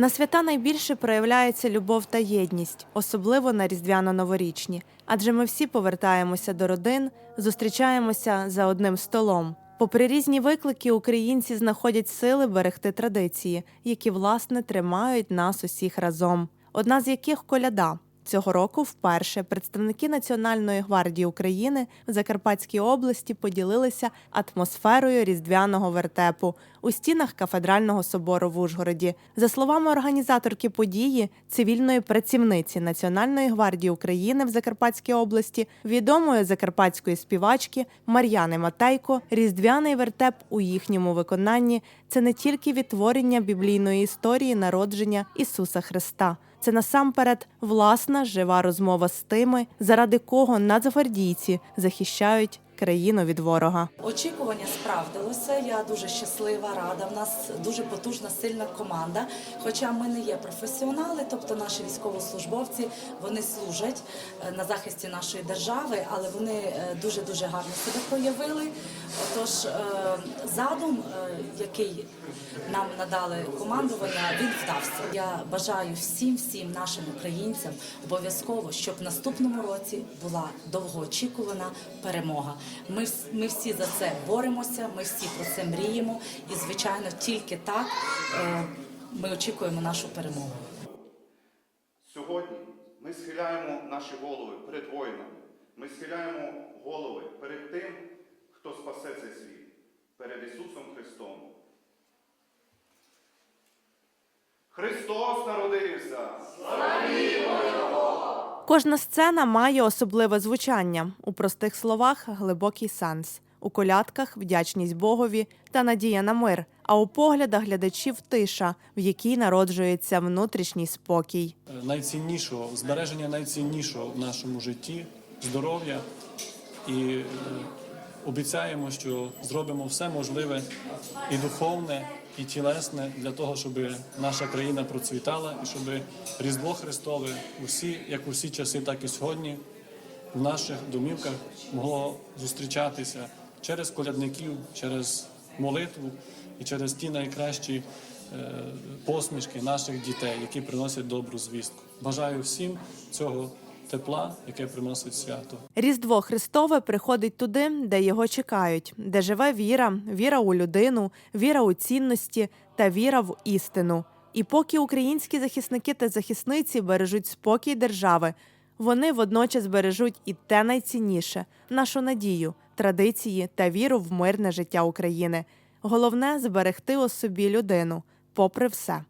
На свята найбільше проявляється любов та єдність, особливо на різдвяно-новорічні, адже ми всі повертаємося до родин, зустрічаємося за одним столом. Попри різні виклики, українці знаходять сили берегти традиції, які власне тримають нас усіх разом. Одна з яких коляда. Цього року вперше представники Національної гвардії України в Закарпатській області поділилися атмосферою різдвяного вертепу у стінах кафедрального собору в Ужгороді. За словами організаторки події, цивільної працівниці Національної гвардії України в Закарпатській області, відомої закарпатської співачки Мар'яни Матейко, різдвяний вертеп у їхньому виконанні це не тільки відтворення біблійної історії народження Ісуса Христа. Це насамперед власна жива розмова з тими, заради кого нацгвардійці захищають країну від ворога. Очікування справдилося. Я дуже щаслива, рада. В нас дуже потужна, сильна команда. Хоча ми не є професіонали, тобто наші військовослужбовці вони служать е, на захисті нашої держави, але вони дуже дуже гарно себе проявили. Отож, е, задум, е, який нам надали командування, він вдався. Я бажаю всім, всім нашим українцям обов'язково, щоб в наступному році була довгоочікувана перемога. Ми, ми всі за це боремося, ми всі про це мріємо, і звичайно, тільки так е, ми очікуємо нашу перемогу. Сьогодні ми схиляємо наші голови перед воїнами. Ми схиляємо голови перед тим, хто спасе цей світ, перед Ісусом Христом. Христос народився! Кожна сцена має особливе звучання. У простих словах глибокий сенс. У колядках вдячність Богові та надія на мир, а у поглядах глядачів тиша, в якій народжується внутрішній спокій. найціннішого, збереження найціннішого в нашому житті, здоров'я. І е, обіцяємо, що зробимо все можливе і духовне, і тілесне для того, щоб наша країна процвітала і щоб Різдво Христове усі, як усі часи, так і сьогодні в наших домівках могло зустрічатися через колядників, через молитву і через ті найкращі е, посмішки наших дітей, які приносять добру звістку. Бажаю всім цього тепла, яке приносить свято. Різдво Христове приходить туди, де його чекають, де живе віра, віра у людину, віра у цінності та віра в істину. І поки українські захисники та захисниці бережуть спокій держави, вони водночас бережуть і те найцінніше нашу надію, традиції та віру в мирне життя України. Головне зберегти у собі людину, попри все.